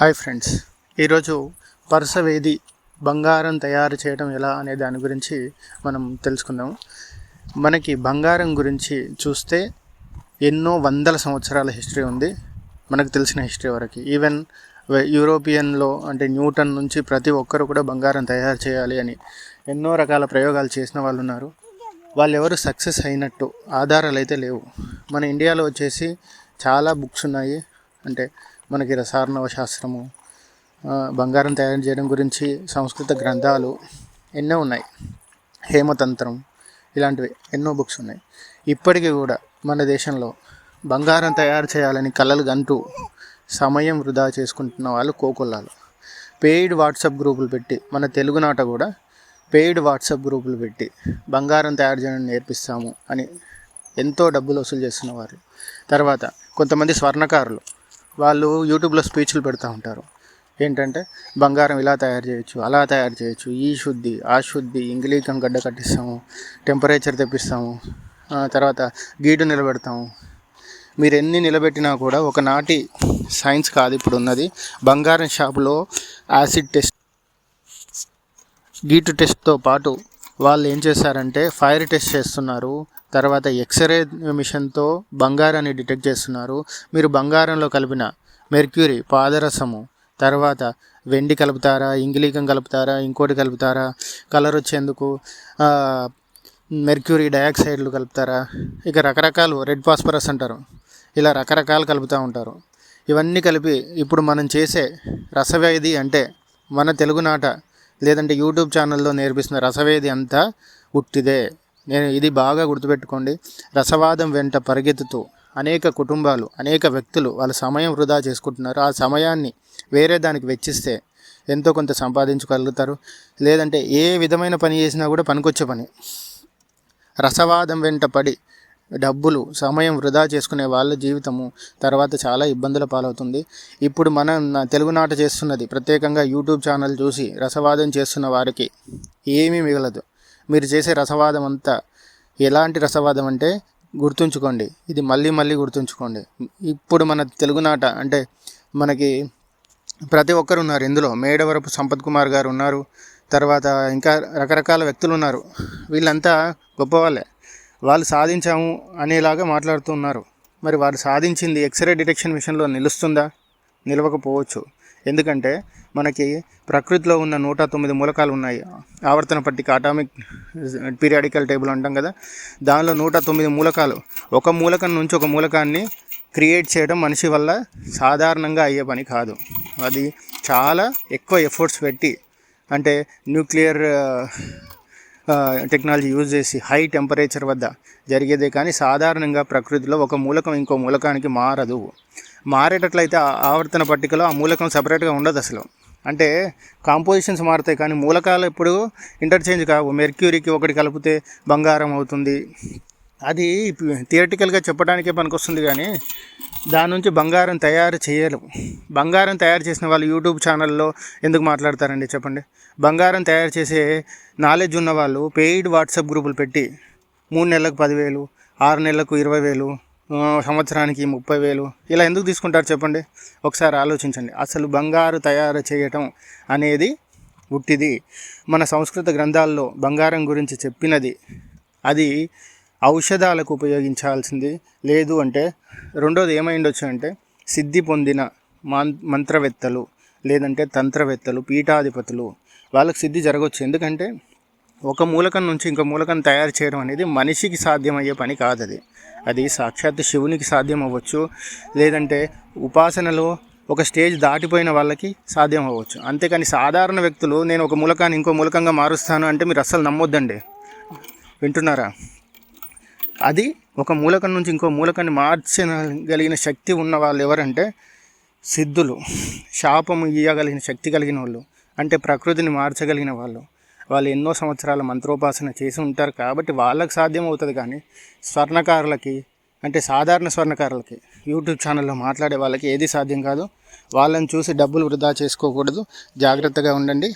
Hi friends. ఈరోజు వరుసవేది బంగారం తయారు చేయడం ఎలా అనే దాని గురించి మనం తెలుసుకుందాం. మనకి బంగారం గురించి చూస్తే ఎన్నో వందల సంవత్సరాల హిస్టరీ ఉంది. మనకు తెలిసిన హిస్టరీ వరకు. ఈవెన్ యూరోపియన్లో అంటే న్యూటన్ నుంచి ప్రతి ఒక్కరు కూడా బంగారం తయారు చేయాలి అని ఎన్నో రకాల ప్రయోగాలు చేసిన వాళ్ళు ఉన్నారు. వాళ్ళు ఎవరు సక్సెస్ అయినట్టు ఆధారాలు అయితే లేవు. మన ఇండియాలో వచ్చేసి చాలా బుక్స్ ఉన్నాయి. అంటే మనకి రసార్ణవ శాస్త్రము బంగారం తయారు చేయడం గురించి సంస్కృత గ్రంథాలు ఎన్నో ఉన్నాయి. హేమతంత్రం ఇలాంటివి ఎన్నో బుక్స్ ఉన్నాయి. ఇప్పటికీ కూడా మన దేశంలో బంగారం తయారు చేయాలని కలలు గంటూ సమయం వృధా చేసుకుంటున్న వాళ్ళు కోకొల్లాలు. పెయిడ్ వాట్సాప్ గ్రూపులు పెట్టి మన తెలుగునాట కూడా పెయిడ్ వాట్సాప్ గ్రూపులు పెట్టి బంగారం తయారు చేయడం నేర్పిస్తాము అని ఎంతో డబ్బులు వసూలు చేస్తున్నవారు తర్వాత కొంతమంది స్వర్ణకారులు వాళ్ళు యూట్యూబ్లో స్పీచ్లు పెడతా ఉంటారు. ఏంటంటే బంగారం ఇలా తయారు చేయొచ్చు అలా తయారు చేయొచ్చు ఈ శుద్ధి ఆ శుద్ధి ఇంగ్లీకం గడ్డ కట్టిస్తాము టెంపరేచర్ తెప్పిస్తాము తర్వాత గీటు నిలబెడతాము. మీరు ఎన్ని నిలబెట్టినా కూడా ఒకనాటి సైన్స్ కాదు ఇప్పుడు ఉన్నది. బంగారం షాపులో యాసిడ్ టెస్ట్ గీటు టెస్ట్తో పాటు వాళ్ళు ఏం చేశారంటే ఫైర్ టెస్ట్ చేస్తున్నారు. తర్వాత ఎక్స్రే మిషన్తో బంగారాన్ని డిటెక్ట్ చేస్తున్నారు. మీరు బంగారంలో కలిపిన మెర్క్యూరీ పాదరసము తర్వాత వెండి కలుపుతారా ఇంగిలీకం కలుపుతారా ఇంకోటి కలుపుతారా కలర్ వచ్చేందుకు మెర్క్యూరీ డయాక్సైడ్లు కలుపుతారా ఇక రకరకాలు రెడ్ ఫాస్ఫరస్ అంటారు. ఇలా రకరకాలు కలుపుతూ ఉంటారు. ఇవన్నీ కలిపి ఇప్పుడు మనం చేసే రసవేది అంటే మన తెలుగునాట లేదంటే యూట్యూబ్ ఛానల్లో నేర్పిస్తున్న రసవేది అంతా ఉట్టిదే. నేను ఇది బాగా గుర్తుపెట్టుకోండి. రసవాదం వెంట పరిగెత్తుతూ అనేక కుటుంబాలు అనేక వ్యక్తులు వాళ్ళ సమయం వృధా చేసుకుంటున్నారు. ఆ సమయాన్ని వేరే దానికి వెచ్చిస్తే ఎంతో కొంత సంపాదించుకోగలుగుతారు లేదంటే ఏ విధమైన పని చేసినా కూడా పనికొచ్చే పని. రసవాదం వెంట పడి డబ్బులు సమయం వృధా చేసుకునే వాళ్ళ జీవితము తర్వాత చాలా ఇబ్బందుల పాలవుతుంది. ఇప్పుడు మనం తెలుగు తెలుగునాట చేస్తున్నది ప్రత్యేకంగా యూట్యూబ్ ఛానల్ చూసి రసవాదం చేస్తున్న వారికి ఏమీ మిగలదు. మీరు చేసే రసవాదం అంతా ఎలాంటి రసవాదం అంటే గుర్తుంచుకోండి. ఇది మళ్ళీ మళ్ళీ గుర్తుంచుకోండి. ఇప్పుడు మన తెలుగునాట అంటే మనకి ప్రతి ఒక్కరు ఉన్నారు ఇందులో. మేడవరపు సంపత్ కుమార్ గారు ఉన్నారు. తర్వాత ఇంకా రకరకాల వ్యక్తులు ఉన్నారు. వీళ్ళంతా గొప్పవాళ్ళే. వాళ్ళు సాధించాము అనేలాగా మాట్లాడుతున్నారు. మరి వారు సాధించింది ఎక్స్రే డిటెక్షన్ మిషన్లో నిలుస్తుందా? నిలవకపోవచ్చు. ఎందుకంటే మనకి ప్రకృతిలో ఉన్న నూట తొమ్మిది మూలకాలు ఉన్నాయి. ఆవర్తన పట్టిక అటామిక్ పీరియాడికల్ టేబుల్ అంటాం కదా. దానిలో నూట తొమ్మిది మూలకాలు. ఒక మూలకం నుంచి ఒక మూలకాన్ని క్రియేట్ చేయడం మనిషి వల్ల సాధారణంగా అయ్యే పని కాదు. అది చాలా ఎక్కువ ఎఫర్ట్స్ పెట్టి అంటే న్యూక్లియర్ టెక్నాలజీ యూజ్ చేసి హై టెంపరేచర్ వద్ద జరిగేదే కానీ సాధారణంగా ప్రకృతిలో ఒక మూలకం ఇంకో మూలకానికి మారదు. మారేటట్లయితే ఆవర్తన పట్టికలో ఆ మూలకం సపరేట్గా ఉండదు అసలు. అంటే కాంపోజిషన్స్ మారుతాయి కానీ మూలకాలు ఎప్పుడు ఇంటర్చేంజ్ కావు. మెర్క్యూరీకి ఒకటి కలిపితే బంగారం అవుతుంది. అది థియేటికల్గా చెప్పడానికే పనికొస్తుంది కానీ దాని నుంచి బంగారం తయారు చేయలేం. బంగారం తయారు చేసిన వాళ్ళు యూట్యూబ్ ఛానల్లో ఎందుకు మాట్లాడతారండి చెప్పండి? బంగారం తయారు చేసే నాలెడ్జ్ ఉన్న వాళ్ళు పెయిడ్ వాట్సాప్ గ్రూపులు పెట్టి మూడు నెలలకు పదివేలు ఆరు నెలలకు ఇరవై వేలు సంవత్సరానికి ముప్పై వేలు ఇలా ఎందుకు తీసుకుంటారు చెప్పండి? ఒకసారి ఆలోచించండి. అసలు బంగారు తయారు చేయటం అనేది ఉట్టిది. మన సంస్కృత గ్రంథాల్లో బంగారం గురించి చెప్పినది అది ఔషధాలకు ఉపయోగించాల్సింది లేదు అంటే రెండోది ఏమైండొచ్చు అంటే సిద్ధి పొందిన మాన్ మంత్రవేత్తలు లేదంటే తంత్రవేత్తలు పీఠాధిపతులు వాళ్ళకి సిద్ధి జరగవచ్చు ఎందుకంటే ఒక మూలకం నుంచి ఇంకో మూలకం తయారు చేయడం అనేది మనిషికి సాధ్యమయ్యే పని కాదు అది అది సాక్షాత్ శివునికి సాధ్యం అవ్వచ్చు లేదంటే ఉపాసనలో ఒక స్టేజ్ దాటిపోయిన వాళ్ళకి సాధ్యం అవ్వచ్చు అంతేకాని సాధారణ వ్యక్తులు నేను ఒక మూలకాన్ని ఇంకో మూలకంగా మారుస్తాను అంటే మీరు అస్సలు నమ్మొద్దండి. వింటున్నారా? అది ఒక మూలకం నుంచి ఇంకో మూలకాన్ని మార్చగలిగిన శక్తి ఉన్న వాళ్ళు ఎవరంటే సిద్ధులు. శాపము ఇయ్యగలిగిన శక్తి కలిగిన వాళ్ళు. అంటే ప్రకృతిని మార్చగలిగిన వాళ్ళు. వాళ్ళు ఎన్నో సంవత్సరాల మంత్రోపాసన చేసి ఉంటారు కాబట్టి వాళ్ళకి సాధ్యం అవుతుంది కానీ స్వర్ణకారులకి అంటే సాధారణ స్వర్ణకారులకి యూట్యూబ్ ఛానల్లో మాట్లాడే వాళ్ళకి ఏది సాధ్యం కాదు. వాళ్ళని చూసి డబ్బులు వృధా చేసుకోకూడదు. జాగ్రత్తగా ఉండండి.